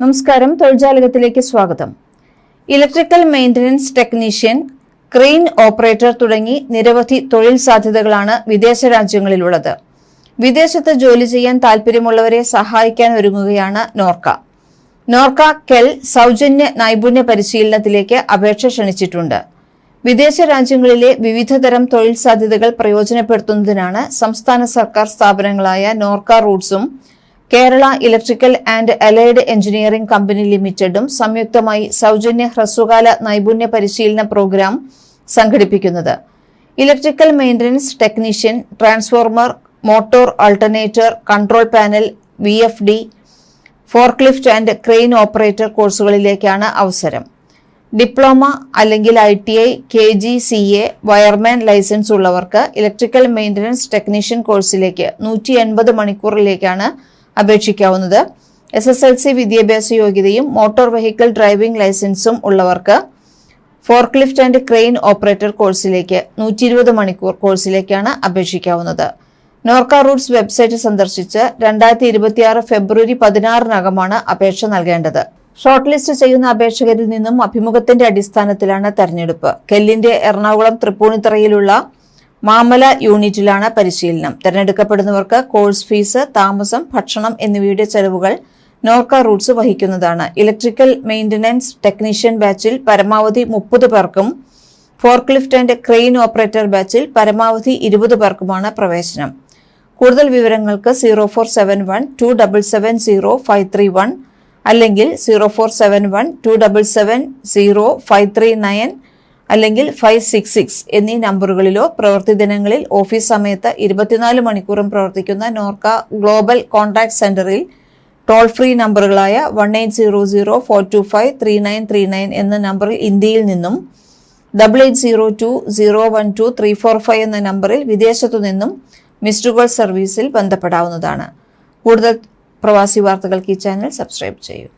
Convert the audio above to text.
നമസ്കാരം. തൊഴിൽജാലകത്തിലേക്ക് സ്വാഗതം. Electrical maintenance technician crane operator തുടങ്ങി നിരവധി തൊഴിൽ സാധ്യതകളാണ് വിദേശ രാജ്യങ്ങളിലുള്ളത്. വിദേശത്ത് ജോലി ചെയ്യാൻ താല്പര്യമുള്ളവരെ സഹായിക്കാൻ ഒരുങ്ങുകയാണ് നോർക്ക. നോർക്ക കെൽ സൗജന്യ നൈപുണ്യ പരിശീലനത്തിലേക്ക് അപേക്ഷ ക്ഷണിച്ചിട്ടുണ്ട്. വിദേശ രാജ്യങ്ങളിലെ വിവിധതരം തൊഴിൽ സാധ്യതകൾ പ്രയോജനപ്പെടുത്തുന്നതിനാണ് സംസ്ഥാന സർക്കാർ സ്ഥാപനങ്ങളായ Norka റൂട്ട്സും Kerala electrical and allied engineering company ലിമിറ്റഡും സംയുക്തമായി സൗജന്യ ഹ്രസ്വകാല നൈപുണ്യ പരിശീലന പ്രോഗ്രാം സംഘടിപ്പിക്കുന്നത്. Electrical maintenance technician transformer motor alternator control panel V F D forklift and crane operator കോഴ്സുകളിലേക്കാണ് അവസരം. ഡിപ്ലോമ അല്ലെങ്കിൽ I T I K G C A wireman licence ഉള്ളവർക്ക് electrical maintenance technician കോഴ്സിലേക്ക് നൂറ്റി എൺപത് മണിക്കൂറിലേക്കാണ് അപേക്ഷിക്കാവുന്നത്. എസ് എസ് എൽ സി വിദ്യാഭ്യാസ യോഗ്യതയും മോട്ടോർ വെഹിക്കിൾ ഡ്രൈവിംഗ് ലൈസൻസും ഉള്ളവർക്ക് ഫോർക്ലിഫ്റ്റ് ആൻഡ് ക്രെയിൻ ഓപ്പറേറ്റർ കോഴ്സിലേക്ക് നൂറ്റി ഇരുപത് മണിക്കൂർ കോഴ്സിലേക്കാണ് അപേക്ഷിക്കാവുന്നത്. നോർക്ക റൂട്ട്സ് വെബ്സൈറ്റ് സന്ദർശിച്ച് രണ്ടായിരത്തി ഇരുപത്തിയാറ് ഫെബ്രുവരി പതിനാറിനകമാണ് അപേക്ഷ നൽകേണ്ടത്. ഷോർട്ട് ലിസ്റ്റ് ചെയ്യുന്ന അപേക്ഷകരിൽ നിന്നും അഭിമുഖത്തിന്റെ അടിസ്ഥാനത്തിലാണ് തെരഞ്ഞെടുപ്പ്. കെല്ലിന്റെ എറണാകുളം തൃപ്പൂണിത്തറയിലുള്ള മാമല യൂണിറ്റിലാണ് പരിശീലനം. തെരഞ്ഞെടുക്കപ്പെടുന്നവർക്ക് കോഴ്സ് ഫീസ് താമസം ഭക്ഷണം എന്നിവയുടെ ചെലവുകൾ നോർക്ക റൂട്ട്സ് വഹിക്കുന്നതാണ്. ഇലക്ട്രിക്കൽ മെയിന്റനൻസ് ടെക്നീഷ്യൻ ബാച്ചിൽ പരമാവധി മുപ്പത് പേർക്കും ഫോർക്ലിഫ്റ്റ് ആൻഡ് ക്രെയിൻ ഓപ്പറേറ്റർ ബാച്ചിൽ പരമാവധി ഇരുപത് പേർക്കുമാണ് പ്രവേശനം. കൂടുതൽ വിവരങ്ങൾക്ക് zero four seven one two double seven zero five three one അല്ലെങ്കിൽ zero four seven one two double seven zero five three nine അല്ലെങ്കിൽ ഫൈവ് സിക്സ് സിക്സ് എന്നീ നമ്പറുകളിലോ പ്രവൃത്തി ദിനങ്ങളിൽ ഓഫീസ് സമയത്ത് ഇരുപത്തിനാല് മണിക്കൂറും പ്രവർത്തിക്കുന്ന നോർക്ക ഗ്ലോബൽ കോൺടാക്ട് സെന്ററിൽ toll free നമ്പറുകളായ one eight zero zero four two five three nine three nine എന്ന നമ്പറിൽ ഇന്ത്യയിൽ നിന്നും double eight zero two zero one two three four five എന്ന നമ്പറിൽ വിദേശത്തു നിന്നും മിസ്ഡ് കോൾ സർവീസിൽ ബന്ധപ്പെടാവുന്നതാണ്. കൂടുതൽ പ്രവാസി വാർത്തകൾക്ക് ഈ ചാനൽ സബ്സ്ക്രൈബ് ചെയ്യൂ.